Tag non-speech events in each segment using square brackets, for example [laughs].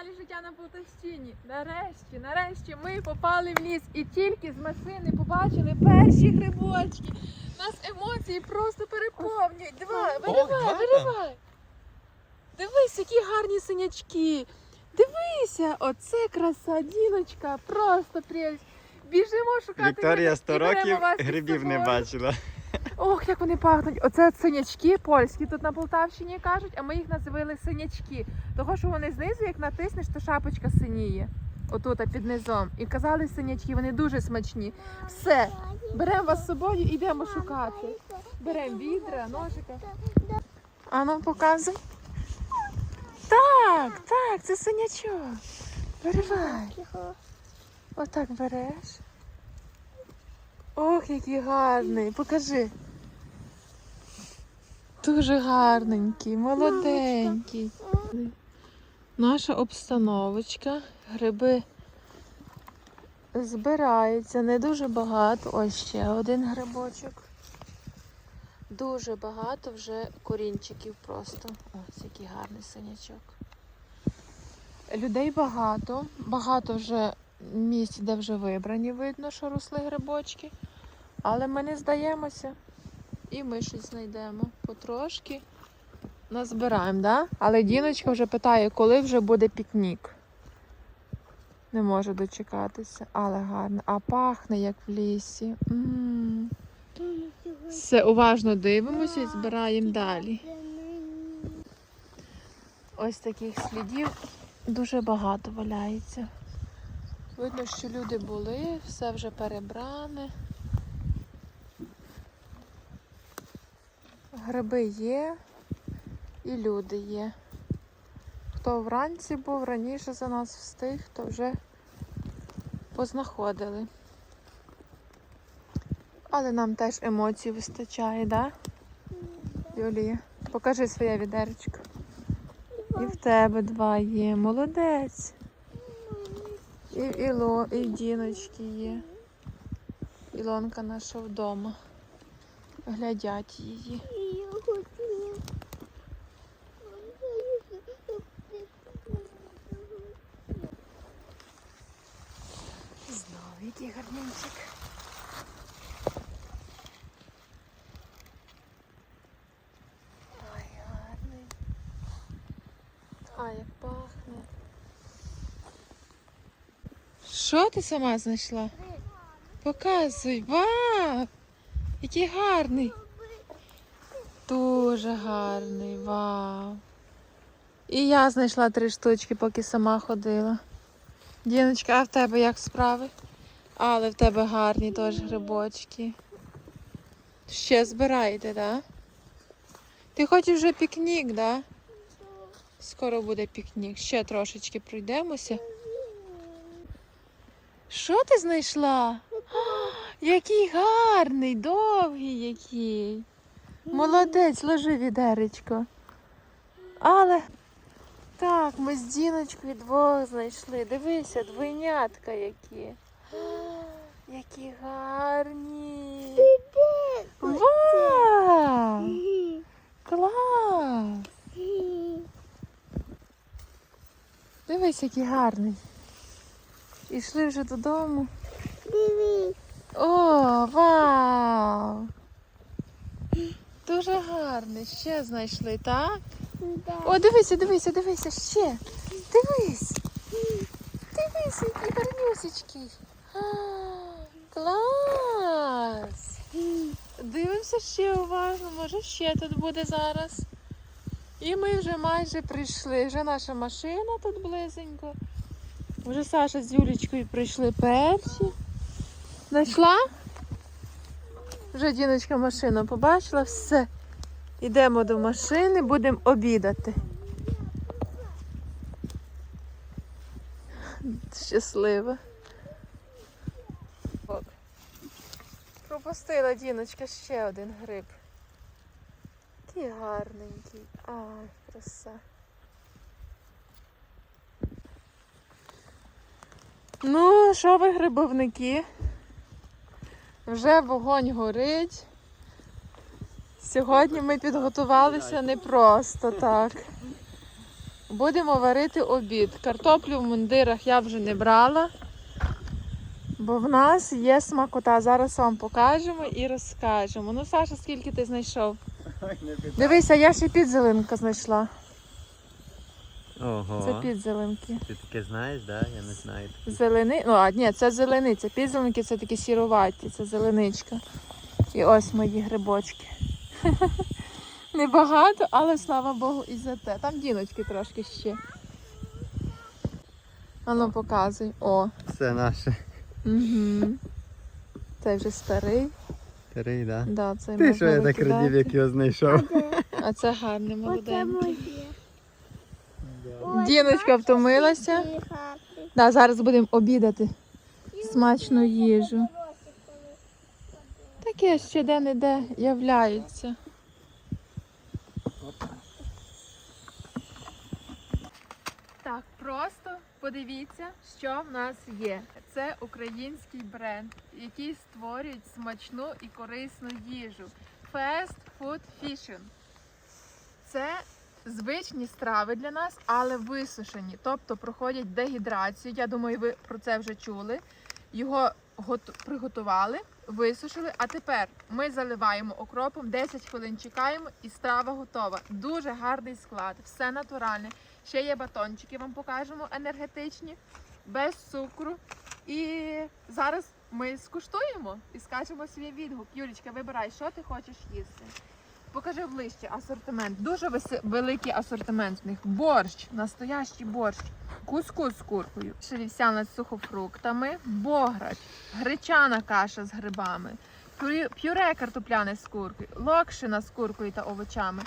каналі Життя на Полтавщині. Нарешті, нарешті ми попали в ліс і тільки з машини побачили перші грибочки. Нас емоції просто переповнюють. Давай, виривай, виривай. Дивись, які гарні синячки. Дивися, оце краса, діночка, просто прелість. Біжимо шукати Вікторія гриби 100 і беремо років вас із грибів не собою. бачила. Ох, як вони пахнуть. Оце синячки польські. Тут на Полтавщині кажуть, а ми їх називали синячки. Того, що вони знизу, як натиснеш, то шапочка синіє. Отут, під низом. І казали синячки, вони дуже смачні. Все, беремо вас з собою і йдемо шукати. Беремо відра, ножика. А ну показуй. Так, так, це синячок. Виривай. Отак береш. Ох, який гарний. Покажи. Дуже гарненький, молоденький. Наша обстановочка. Гриби збираються, не дуже багато. Ось ще один грибочок. Дуже багато вже корінчиків просто. Ось який гарний синячок. Людей багато, багато вже місць, де вже вибрані, видно, що росли грибочки. Але ми не здаємося. І ми щось знайдемо. Потрошки назбираємо, да? Але Діночка вже питає, коли вже буде пікнік. Не можу дочекатися, але гарно. А пахне, як в лісі. м Все, уважно дивимося і збираємо далі. Ось таких слідів дуже багато валяється. Видно, що люди були, все вже перебране. Гриби є і люди є. Хто вранці був, раніше за нас встиг, то вже познаходили. Але нам теж емоцій вистачає, да? Юлія, покажи своє відеречко. І в тебе два є. Молодець. І в Іло, і в Діночки є. Ілонка наша вдома. Глядять її. Знову який гарненький. Ой, гарний. А, як пахне. Що ти сама знайшла? Показуй. Вау! Який гарний. Дуже гарний, вау. І я знайшла три штучки, поки сама ходила. Діночка, а в тебе як справи? Але в тебе гарні теж грибочки. Ще збираєте, так? Да? Ти хочеш вже пікнік, так? Да? Скоро буде пікнік. Ще трошечки пройдемося. Що ти знайшла? [gasps] Який гарний, довгий який. Молодець, ложи відеречко. Але так, ми з Діночкою двох знайшли. Дивися, двойнятка які. [gasps] Які гарні. Вау! Клас! Дивись, який гарний. Ішли вже додому. О, вау! Дуже гарний. Ще знайшли, так? О, дивися, дивися, дивися, ще. Дивись. Дивись, який гарнюсечкий. А, Клас! Дивимося ще уважно, може ще тут буде зараз. І ми вже майже прийшли. Вже наша машина тут близенько. Вже Саша з Юлічкою прийшли перші. Знайшла? Вже діночка машину побачила, все. Йдемо до машини, будемо обідати. Щаслива. Пропустила діночка ще один гриб. Який гарненький. Ай, краса. Ну, що ви, грибовники? Вже вогонь горить. Сьогодні ми підготувалися не просто так. Будемо варити обід. Картоплю в мундирах я вже не брала, бо в нас є смакота. Зараз вам покажемо і розкажемо. Ну, Саша, скільки ти знайшов? Дивися, я ще підзеленка знайшла. Ого. Це підзеленки. Ти таке знаєш, да? Я не знаю. Зелени... Ну, а ні, це зелениця. Підзеленки це такі сіруваті, це зеленичка. І ось мої грибочки. [laughs] Небагато, але слава Богу, і за те. Там діночки трошки ще. Ану, показуй. О. Це наше. Угу. Цей вже старий. Старий, да? Да, це Ти що я так радів, як його знайшов? А це гарний молоденький. Діночка втомилася. Да, зараз будемо обідати. Смачну їжу. Таке ще де-не-де являється. Так, просто подивіться, що в нас є. Це український бренд, який створюють смачну і корисну їжу. Fast Food Fusion. Це звичні страви для нас, але висушені, тобто проходять дегідрацію. Я думаю, ви про це вже чули. Його приготували, висушили. А тепер ми заливаємо окропом, 10 хвилин чекаємо, і страва готова. Дуже гарний склад, все натуральне. Ще є батончики, вам покажемо енергетичні, без цукру. І зараз ми скуштуємо і скажемо свій відгук. Юлічка, вибирай, що ти хочеш їсти. Покажи ближче асортимент. Дуже великий асортимент в них. Борщ, настоящий борщ, кускус з куркою, шерівсяна з сухофруктами, бограч, гречана каша з грибами, пюре картопляне з куркою, локшина з куркою та овочами.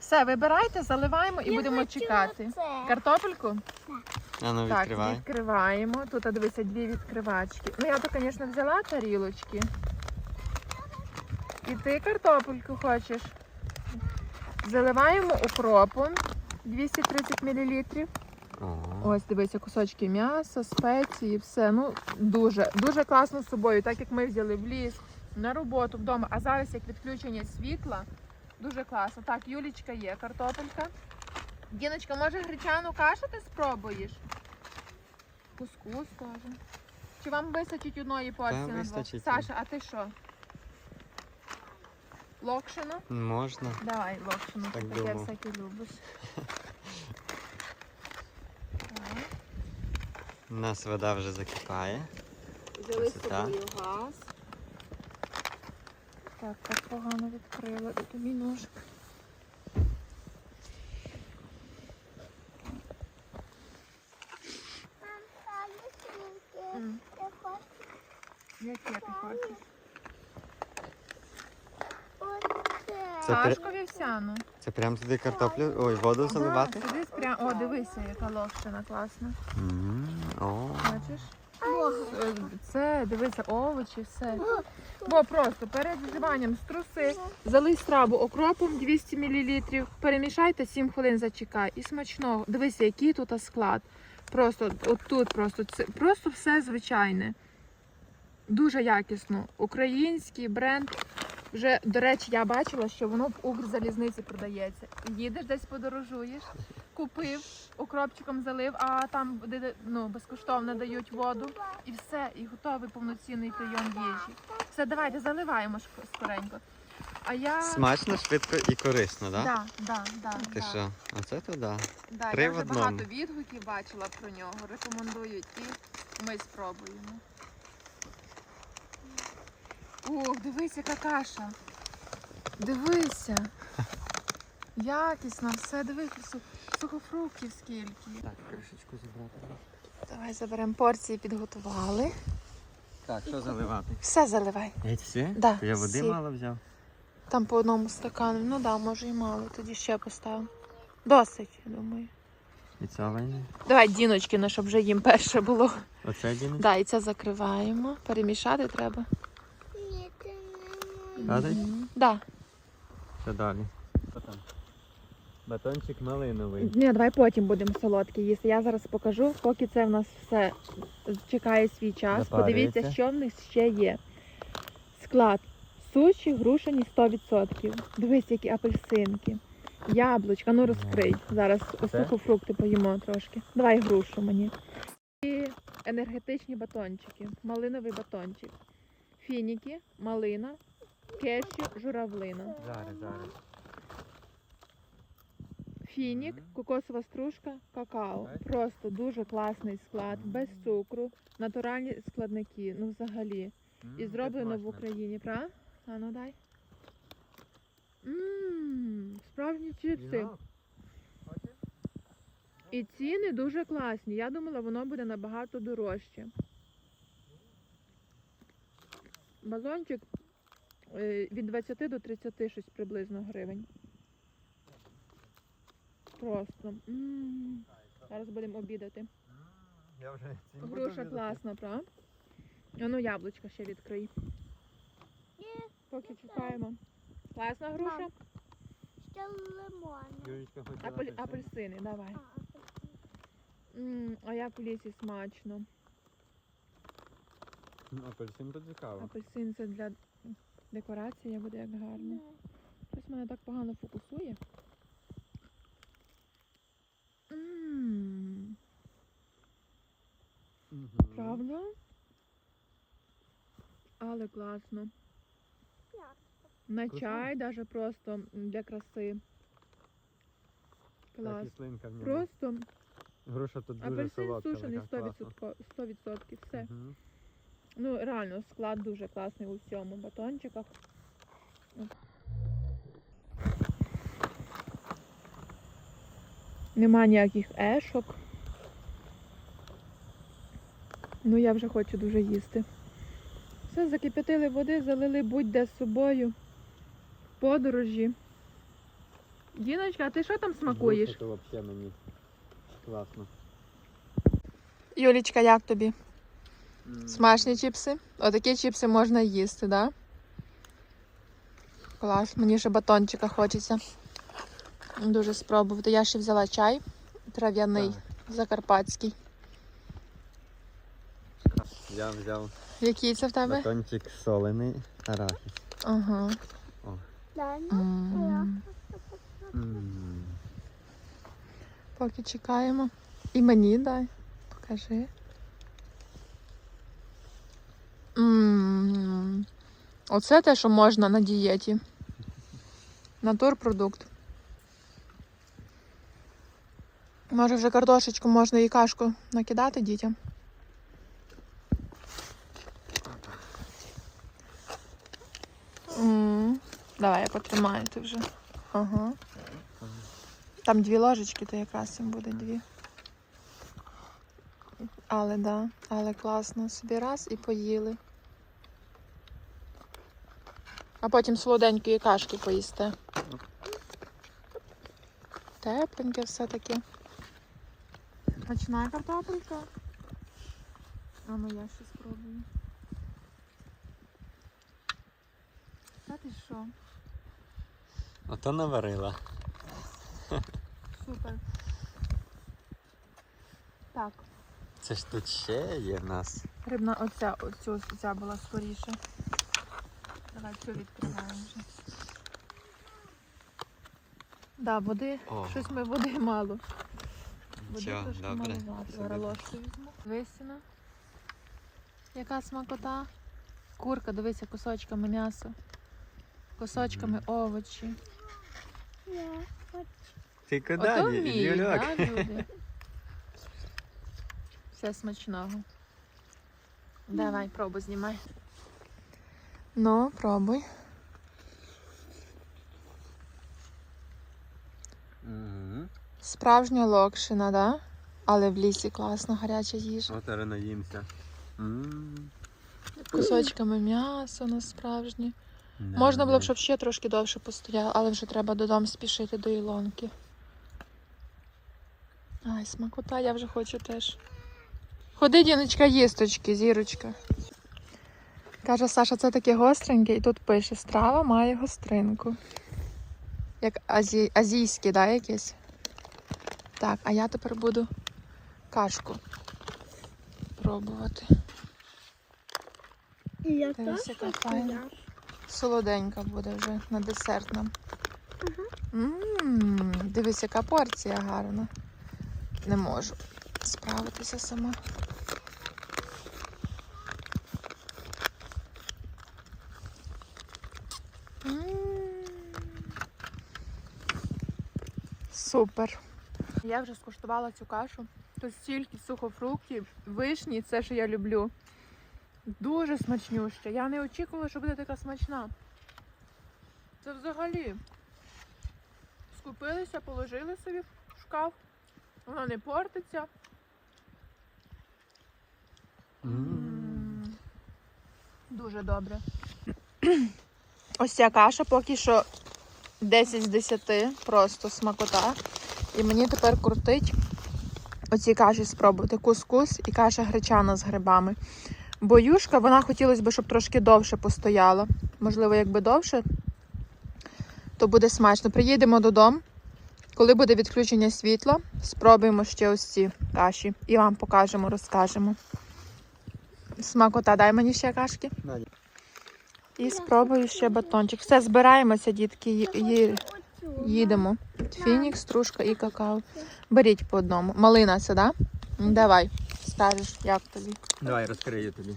Все, вибирайте, заливаємо і будемо чекати. Картопельку? А ну Так, відкривай. відкриваємо. Тут, а, дивися, дві відкривачки. Ну, я то, звісно, взяла тарілочки. І ти картопельку хочеш. Заливаємо укропом 230 мл. Ого. Ось, дивися, кусочки м'яса, спеції, все. Ну, дуже, дуже класно з собою, так як ми взяли в ліс, на роботу, вдома. А зараз як відключення світла, дуже класно. Так, Юлічка є, картопелька. Діночка, може гречану кашу ти спробуєш? Кускус теж. Чи вам вистачить одної порції на двох? вистачить. Саша, а ти що? Локшину? Можна. Давай, локшину, ти Так таке думав. всяке любиш. Так. У нас вода вже закипає. Взяли з собою газ. Так, так погано відкрила і тобі ножик. М, Яке ти хочеш? Це при- Кашку вівсяну. Це прям туди картоплю, ой, воду заливати? Да, сюди спрям... О, дивися, яка локшина класна. М, О, Бачиш? Е, Це, дивися, овочі, все. Бо просто перед вживанням струси, залий страву окропом 200 мл, перемішайте 7 хвилин зачекай. І смачного. Дивися, який тут склад. Просто от тут просто це просто все звичайне. Дуже якісно. Український бренд. Вже, до речі, я бачила, що воно в Укрзалізниці продається. Їдеш десь подорожуєш, купив, укропчиком залив, а там де- ну, безкоштовно дають воду. І все, і готовий повноцінний прийом їжі. Все, давайте заливаємо скоренько. А я. смачно, швидко і корисно, так? Да, да, да, Ти да. що? Оце туди. Да, Три я в вже одному. багато відгуків бачила про нього. Рекомендую і ми спробуємо. Ох, дивись, яка каша. Дивися. [laughs] Якісно, все, дивись, су- сухофруктів скільки. Так, кришечку забрати. Давай заберемо порції, підготували. Так, що заливати? Все заливай. Геть всі? Да, То я води всі. мало взяв. Там по одному стакану. Ну да, може і мало, тоді ще поставимо. Досить, я думаю. І цього ні. Давай діночки, щоб вже їм перше було. Оце дінець? Да, і це закриваємо. Перемішати треба. Хватить? Мгм. Да. Що далі? Батончик малиновий. Ні, давай потім будемо солодкі їсти. Я зараз покажу, поки це в нас все чекає свій час. Запарюється. Подивіться, що в них ще є. Склад. Суші грушені 100%. Дивись, які апельсинки. Яблучка, ну розкрий. Зараз сухофрукти поїмо трошки. Давай грушу мені. І енергетичні батончики. Малиновий батончик. Фініки, малина, кеші, журавлина. Зараз, зараз. Фінік, кокосова стружка, какао. Просто дуже класний склад, без цукру, натуральні складники, ну взагалі. І зроблено в. Україні, правда? А ну дай. Ммм, справжні чипси. І ціни дуже класні. Я думала, воно буде набагато дорожче. Балончик е, від 20 до 30 щось приблизно гривень. Просто. М. Зараз будемо обідати. Я вже Груша класна, правда? А ну яблучка ще відкрий. Поки чекаємо. Класна груша? Мам. Ще лимон. Апель... Апельсини, давай. А, М, а як в лісі смачно. Ну, Апельсин то цікаво. Апельсин це для декорації буде як гарно. Щось мене так погано фокусує. М, Правда? Але класно. На чай, даже просто для краси. Та Клас. кислинка в ньому. Просто Груша тут дуже апельсин солодка. сушений така, класно. 100%, 100%. Все. Мгм. Ну, реально, склад дуже класний у всьому батончиках. Нема ніяких ешок. Ну, я вже хочу дуже їсти. Все, закип'ятили води, залили будь-де з собою. В подорожі. Діночка, а ти що там смакуєш? То взагалі мені класно. Юлічка, як тобі? М. Смачні чіпси. Отакі чіпси можна їсти, да? Клас, мені ще батончика хочеться. Дуже спробувати. Я ще взяла чай трав'яний, Так. закарпатський. Я взяв Який це в тебе? батончик солений арахіс. Ага. М. М. Поки чекаємо. І мені дай. Покажи. М. Оце те, що можна на дієті. Натурпродукт. Може вже картошечку можна і кашку накидати дітям. М. Давай я потримаю ти вже. Ага. Там дві ложечки, то якраз їм буде дві. Але да, але класно. Собі раз і поїли. А потім солоденької кашки поїсте. Тепленьке все таки. Смачна картопелька. А ну я ще спробую. Та ти що? Ото наварила. Супер. Так, Це ж тут ще є в нас. рибна оця, оцю, ця була скоріше. Давай цю відкриваємо вже. Да, води. О. Щось ми води мало. Води Нічого, трошки добре. маловато. Зараз ложку візьму. Висіна. Яка смакота. Курка, дивися, кусочками м'ясо. Кусочками овочі. Я хочу. Ти куди, Ото вміють, Юльок? да, люди? Все смачного. Давай, пробуй, знімай. Ну, пробуй. Справжня локшина, да? Але в лісі класна гаряча їжа. От зараз наїмся. Кусочками м'ясо на справжнє. Да, Можна було б, щоб ще трошки довше постояло, але вже треба додому спішити до Ілонки. Ай, смакота, я вже хочу теж. Ходи, діночка, їсточки, зірочка. Каже Саша, це таке гостреньке, і тут пише, страва має гостринку. Як азі... азійське, да, якесь? Так, а я тепер буду кашку пробувати. І я Дивись, яка файна. Солоденька буде вже на десерт нам. М, Дивись, яка порція гарна. Не можу справитися сама. М. Супер. Я вже скуштувала цю кашу. Тут стільки сухофруктів, вишні, це що я люблю. Дуже смачнюща. Я не очікувала, що буде така смачна. Це взагалі. Скупилися, положили собі в шкаф. Вона не портиться. М. Дуже добре. [clears throat] Ось ця каша поки що 10 з 10, просто смакота. І мені тепер крутить оці каші спробувати. Кускус і каша гречана з грибами. Бо юшка, вона хотілося б, щоб трошки довше постояла. Можливо, якби довше, то буде смачно. Приїдемо додому. Коли буде відключення світла, спробуємо ще ось ці каші. І вам покажемо, розкажемо. Смакота, дай мені ще кашки. І спробую ще батончик. Все, збираємося, дітки, ї- ї- їдемо. Фінікс, стружка і какао. Беріть по одному. Малина це, да? Давай, скажеш, як тобі. Давай розкрию тобі.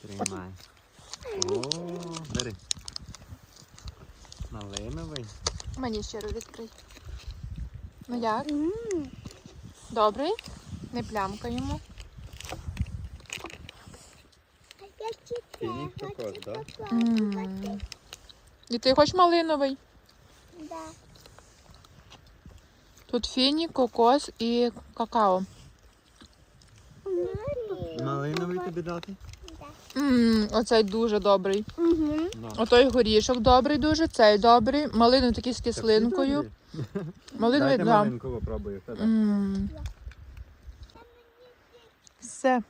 Тримай. О, бери. Малиновий. Мені ще раз відкрий. Ну як? Добрий? Не плямкаємо. Фінік хочу да? попробувати. І ти хочеш малиновий? Да. Тут фінік, кокос і какао. Малиновий тобі дати? да. Ммм, оцей дуже добрий. На. Отой горішок добрий дуже, цей добрий. Малину такий з кислинкою. [laughs] Малиновий, Дайте да. малинку попробую. М. Все.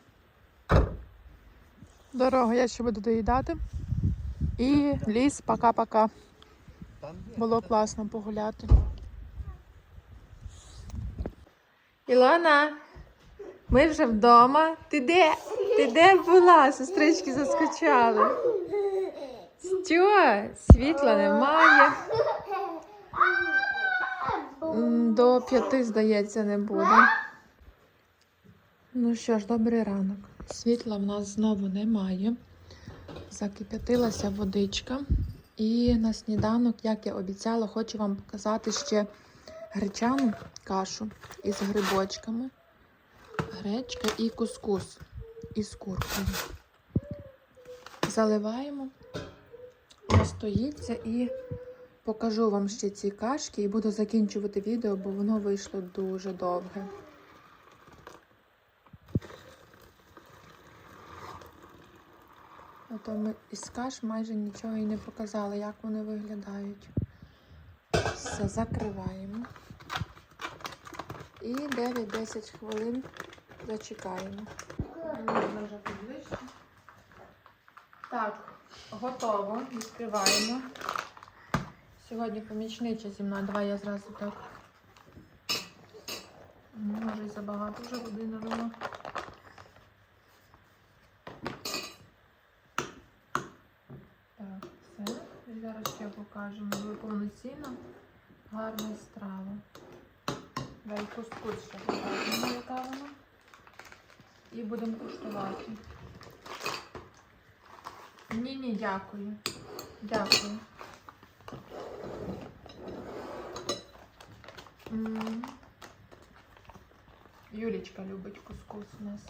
Дорога, я ще буду доїдати. І ліс, пока-пока. Було класно погуляти. Ілона, ми вже вдома. Ти де? Ти де була? Сестрички заскочали. Що? Світла немає. До п'яти, здається, не буде. Ну що ж, добрий ранок. Світла в нас знову немає. Закип'ятилася водичка. І на сніданок, як я обіцяла, хочу вам показати ще гречану кашу із грибочками, гречка і кускус із куркою. Заливаємо, настоїться і покажу вам ще ці кашки і буду закінчувати відео, бо воно вийшло дуже довге. Ото ми із каш майже нічого і не показали, як вони виглядають. Все, закриваємо. І 9-10 хвилин зачекаємо. Так, готово. Відкриваємо. Сьогодні помічниця зі мною. Давай я зразу так. Може і забагато вже води налила. Так, все. Зараз ще покажемо. Ви повноцінна, гарна страва. Дай кускус ще покажемо, яка вона. І будемо куштувати. Ні, ні, дякую. Дякую. М. Юлічка любить кускус у нас.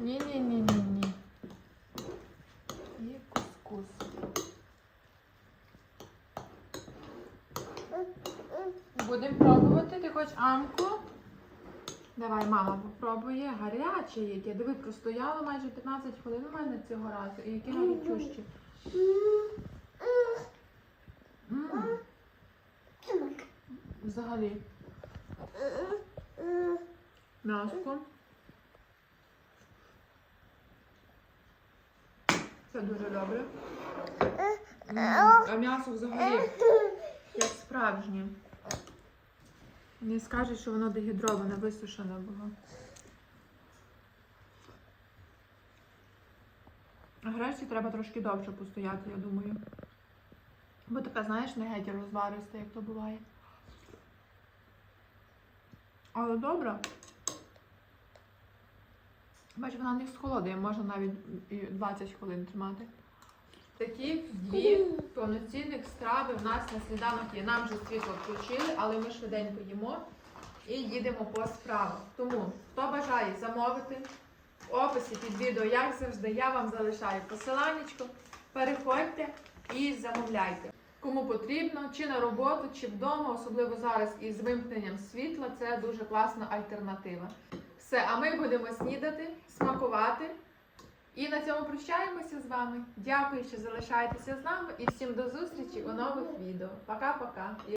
Ні, ні, ні, ні, ні. І кускус. Будемо хочеш амку? Давай, мама попробує. Гаряче яке. Диви, простояло майже 15 хвилин у мене цього разу. І яке гарячуще. М. Взагалі. М'яско. Це дуже добре. А м'ясо взагалі як справжнє. Не скажеш, що воно дегідроване, висушене було. Гречці треба трошки довше постояти, я думаю. Бо така, знаєш, не геть розвариста, як то буває. Але добре. Бач, вона не схолодує, можна навіть 20 хвилин тримати. Такі дві повноцінних страви в нас на сніданок є. Нам вже світло включили, але ми швиденько їмо і їдемо по справах. Тому, хто бажає замовити, в описі під відео, як завжди, я вам залишаю посиланнячко. Переходьте і замовляйте. Кому потрібно, чи на роботу, чи вдома, особливо зараз із вимкненням світла, це дуже класна альтернатива. Все, а ми будемо снідати, смакувати. І на цьому прощаємося з вами. Дякую, що залишаєтеся з нами і всім до зустрічі у нових відео. Пока-пока.